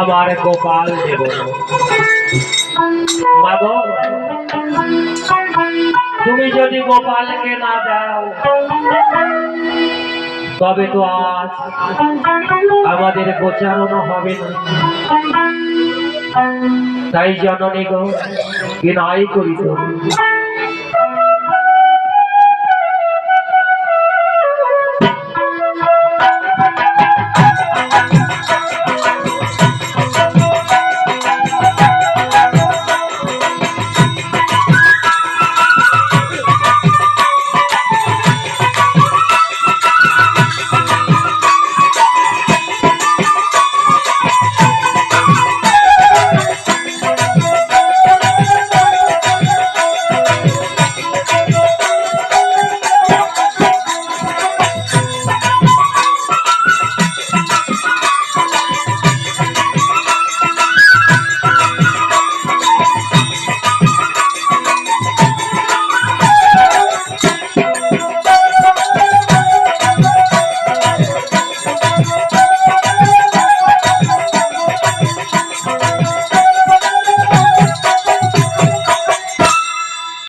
আমার গোপাল দেব। মাগো, তুমি যদি গোপালকে না দাও, তবে তো আজ আমাদের গোচারণও হবে না। তাই জননী গো, বিনয় করিত।